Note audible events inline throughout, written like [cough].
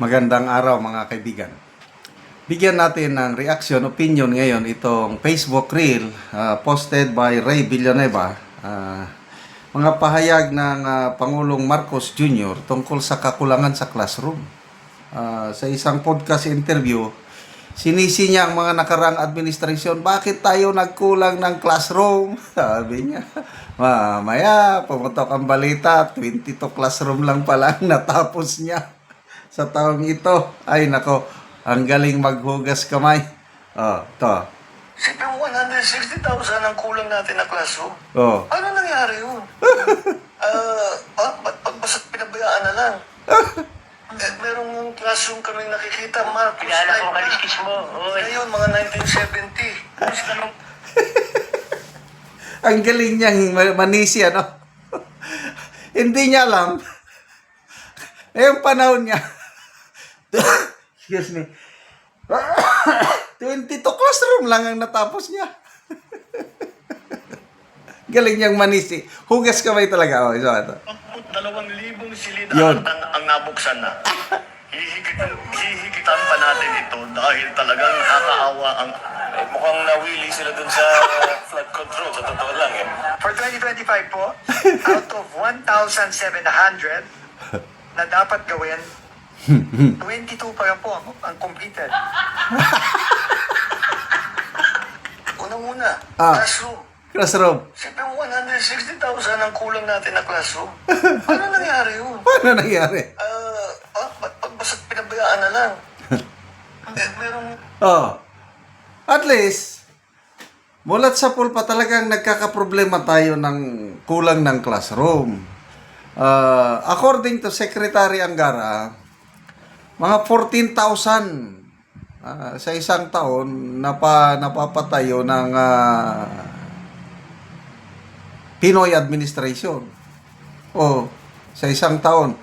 Magandang araw mga kaibigan. Bigyan natin ng reaction, opinion ngayon itong Facebook Reel ah, posted by Ray Villanueva. Ah, mga pahayag ng ah, Pangulong Marcos Jr. tungkol sa kakulangan sa classroom. Ah, sa isang podcast interview, sinisi niya ang mga nakarang administrasyon, bakit tayo nagkulang ng classroom? [laughs] Sabi niya, mamaya, pumutok ang balita, 22 classroom lang pala ang natapos niya sa taong ito. Ay nako, ang galing maghugas kamay. Oh, to. Siyempre, 160,000 ang kulang natin na classroom. Oh. Ano nangyari yun? [laughs] Ah, uh, ba't pagbasa't pinabayaan na lang? [laughs] eh, merong classroom kami nakikita, Marcos. Kilala ko kaliskis mo. Oy. Ngayon, mga 1970. Tapos ganun, Ang galing niyang ma- manisi, ano? [laughs] Hindi niya alam. Eh, yung panahon niya. Excuse me. [coughs] 22 classroom lang ang natapos niya. [laughs] galing niyang manisi. Hugas kamay talaga. Oh, isa ito. dalawang libong silid ang, ang nabuksan na. Hihigitan, hihigitan pa natin ito dahil talagang nakakaawa ang... Eh, mukhang nawili sila dun sa [laughs] flood control, sa totoo lang eh. For 2025 po, out of 1,700 na dapat gawin, 22 pa lang po ang, ang completed. Unang-una, Ah. classroom. Classroom. Siyempre, 160,000 ang kulang natin na classroom. Ano [laughs] nangyari yun? Paano nangyari? Ah, ah, ba't pagbasa't pinabayaan na lang? [laughs] eh, merong Oh. At least, mulat sa pool pa talagang nagkakaproblema tayo ng kulang ng classroom. Uh, according to Secretary Angara, mga 14,000 ah, sa isang taon napa, napapatayo ng ah, Pinoy administration. O, sa isang taon.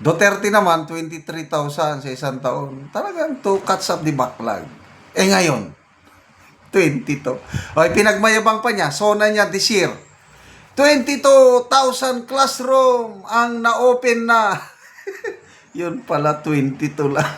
Duterte naman, 23,000 sa isang taon. Talagang two cuts of the backlog. Eh ngayon, 22. O, pinagmayabang pa niya, sona niya this year. 22,000 classroom ang na-open na. Yun pala, 22 lang.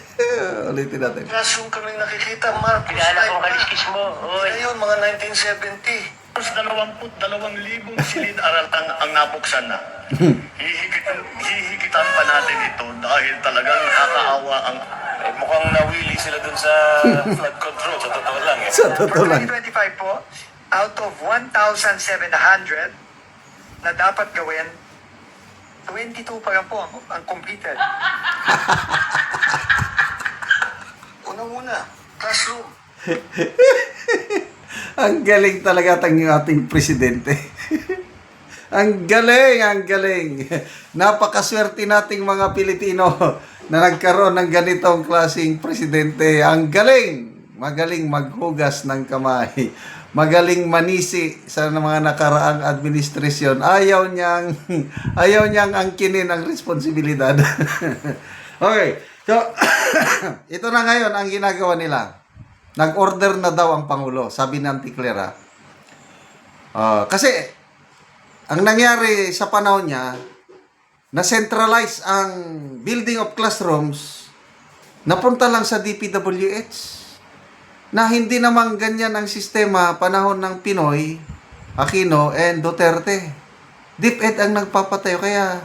[laughs] Ulitin natin. classroom kami nakikita, Marcos. Kilala ko kaliskis mo. Oy. Ngayon, mga 1970. Tapos dalawamput dalawang libong silid aral ang, ang nabuksan na. [laughs] hihigitan, hihigitan pa natin ito dahil talagang nakakaawa ang... Eh, mukhang nawili sila dun sa flood control, sa totoo lang eh. Sa totoo For lang. 2025 po, out of 1,700 na dapat gawin, 22 pa lang po ang, ang completed. [laughs] Unang-una, classroom. [laughs] Ang galing talaga tang ating presidente. [laughs] ang galing, ang galing. Napakaswerte nating mga Pilipino na nagkaroon ng ganitong klaseng presidente. Ang galing. Magaling maghugas ng kamay. Magaling manisi sa mga nakaraang administrasyon. Ayaw niyang [laughs] ayaw niyang angkinin ang responsibilidad. [laughs] okay. So, [coughs] ito na ngayon ang ginagawa nila. Nag-order na daw ang Pangulo, sabi ng Anticlera. Ah, kasi, ang nangyari sa panahon niya, na-centralize ang building of classrooms, napunta lang sa DPWH. Na hindi naman ganyan ang sistema panahon ng Pinoy, Aquino, and Duterte. DepEd ang nagpapatayo, kaya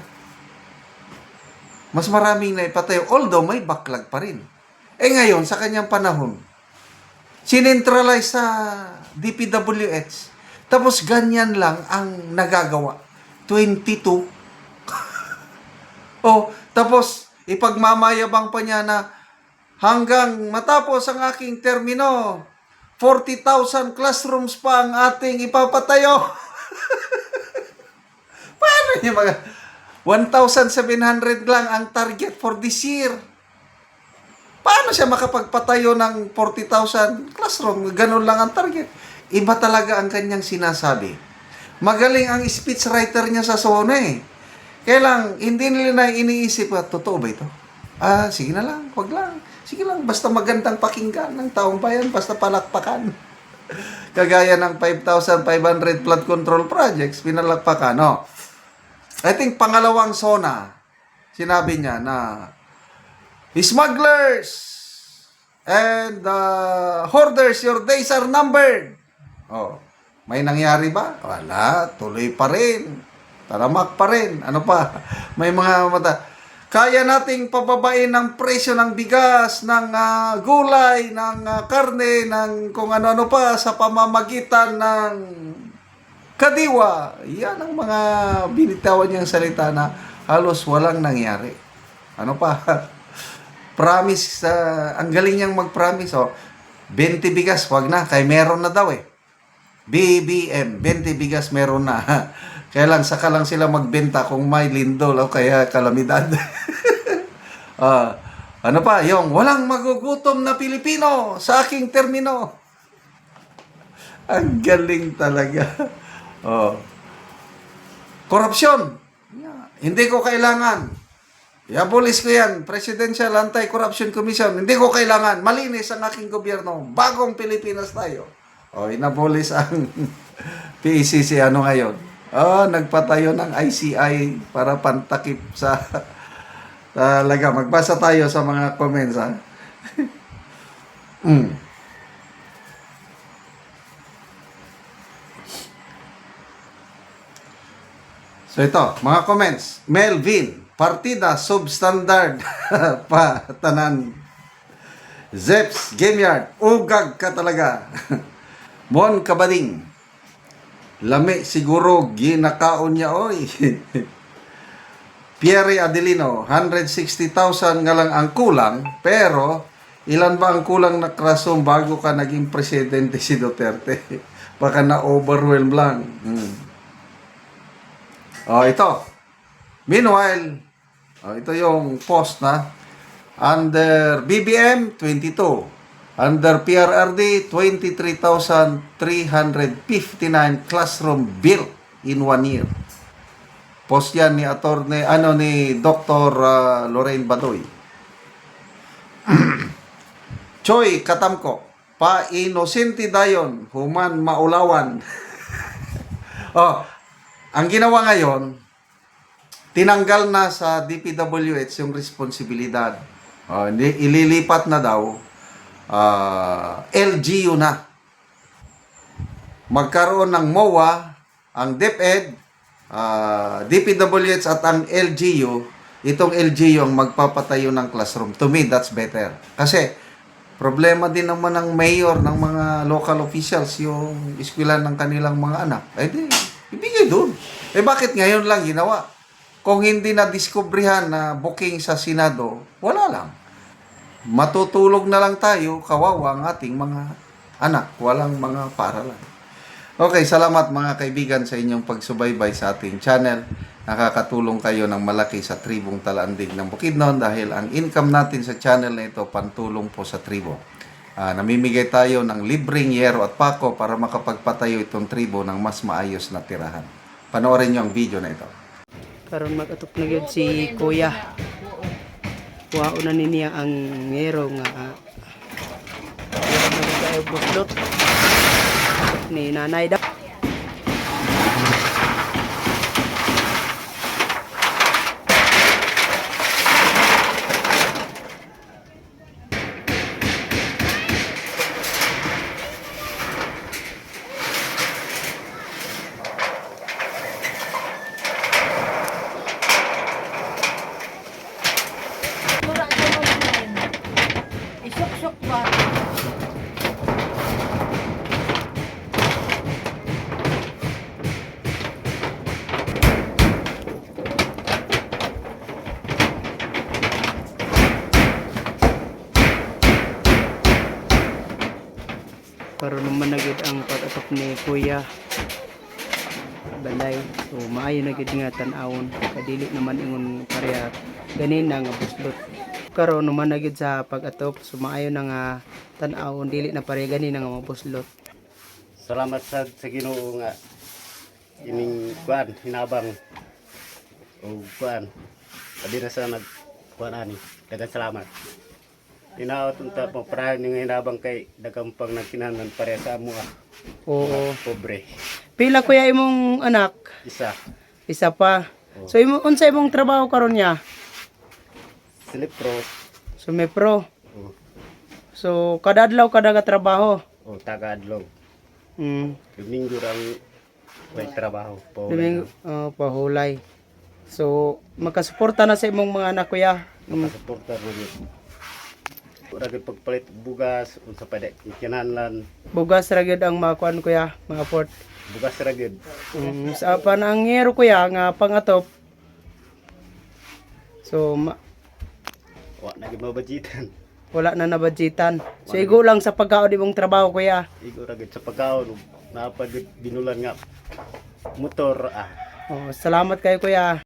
mas maraming naipatayo, although may backlog pa rin. Eh ngayon, sa kanyang panahon, sinentralize sa DPWH. Tapos ganyan lang ang nagagawa. 22. [laughs] oh, tapos ipagmamayabang pa niya na hanggang matapos ang aking termino, 40,000 classrooms pa ang ating ipapatayo. [laughs] Paano niya mga 1,700 lang ang target for this year? Paano siya makapagpatayo ng 40,000 classroom? Ganun lang ang target. Iba talaga ang kanyang sinasabi. Magaling ang speech writer niya sa SONA eh. Kaya hindi nila na iniisip, ah, totoo ba ito? Ah, sige na lang, wag lang. Sige lang, basta magandang pakinggan ng taong bayan, basta palakpakan. Kagaya ng 5,500 flood control projects, pinalakpakan, no? I think pangalawang SONA, sinabi niya na Smugglers and uh, hoarders, your days are numbered. Oh, may nangyari ba? Wala, tuloy pa rin. Talamak pa rin. Ano pa? [laughs] May mga mata. Kaya nating pababain ng presyo ng bigas, ng ah, gulay, ng ah, karne, ng kung ano-ano pa sa pamamagitan ng kadiwa. Yan ang mga binitawan niyang salita na halos walang nangyari. Ano pa? [laughs] promise, ah, ang galing niyang mag-promise. Oh, 20 bigas, wag na, kay meron na daw eh. BBM, 20 bigas meron na. [laughs] Kaya lang, saka lang sila magbenta kung may lindol o kaya kalamidad. [laughs] Ah, ano pa, yung walang magugutom na Pilipino sa aking termino. Ang galing talaga. Oh. Korupsyon. Yeah. Hindi ko kailangan. Iabolis ko yan. Presidential Anti-Corruption Commission. Hindi ko kailangan. Malinis ang aking gobyerno. Bagong Pilipinas tayo. O, inabolis ang [laughs] PCC ano ngayon. Oh, nagpatayo ng ICI para pantakip sa [laughs] talaga. Magbasa tayo sa mga comments ha. [laughs] mm. So ito, mga comments. Melvin, partida substandard [laughs] pa tanan. Zeps Gameyard, ugag ka talaga. Mon Kabading, lami siguro ginakaon niya oy. [laughs] Pierre Adelino, 160,000 nga lang ang kulang, pero ilan ba ang kulang na krasom bago ka naging presidente si Duterte? [laughs] Baka na-overwhelm lang. Hmm. Oh, ito. Meanwhile, oh, ito yung post na under BBM 22, under PRRD 23,359 classroom built in one year. Post yan ni attorney ano ni Dr. uh, Lorraine Badoy. [clears throat] Choy Katamko, pa inosente dayon, human maulawan. [laughs] oh, ang ginawa ngayon, tinanggal na sa DPWH yung responsibilidad. Oh, ililipat na daw ah, LGU na. Magkaroon ng MOA, ang DepEd, ah, DPWH at ang LGU, itong LGU ang magpapatayo ng classroom. To me, that's better. Kasi, problema din naman ng mayor, ng mga local officials, yung eskwela ng kanilang mga anak. Eh di, ibigay doon. Eh bakit ngayon lang ginawa? Kung hindi na diskubrihan na booking sa Senado, wala lang. Matutulog na lang tayo, kawawa ang ating mga anak, walang mga paralan. Okay, salamat mga kaibigan sa inyong pagsubaybay sa ating channel. Nakakatulong kayo ng malaki sa tribong Talandig ng Bukidnon dahil ang income natin sa channel na ito pantulong po sa tribo. Ah, namimigay tayo ng libreng yero at pako para makapagpatayo itong tribo ng mas maayos na tirahan. Panoorin niyo ang video na ito. karon mag-atok na si Kuya. Kuha na ni niya ang ngero nga tayo buslot ni nanay daw. Isok-sok ba? karon naman na gyud ang ni Kuya. Balay. So maayo na gyud nga tan-awon. Kadili naman ingon pareha ganin na nga buslot. Karon naman na gyud sa pag-atop. So maayo na nga tan-awon dili na pareha ganin nga mabuslot. salamat sa sa Ginoo nga ining kuan hinabang o kuan padi na sa nag kuan ani daghang salamat Inaot unta mo para ning hinabang kay daghang pang nagkinanan pare sa amo ah Oo. pobre Pila kuya imong anak? isa Isa pa. So imo unsa imong trabaho karon niya? silip pro Sumipro. Oh, So kada adlaw kada ka trabaho. oh taga adlaw. Mm. Domingo lang may trabaho po. Domingo oh, pahulay. So makasuporta na sa imong mga anak kuya. Mm. Supporter gid pagpalit bugas unsa pa dek kinahanglan Bugas ra gyud ang mga kuan kuya, mga port. bugas ra gid. Mm, sa panangyero kuya nga pangatop. So ma- Wa na gid mabajitan. wala na nabadjitan. So igo lang sa pagkaon imong trabaho kuya. Igo ra gid sa pagkaon napagid binulan nga motor ah. Oh, salamat kayo kuya.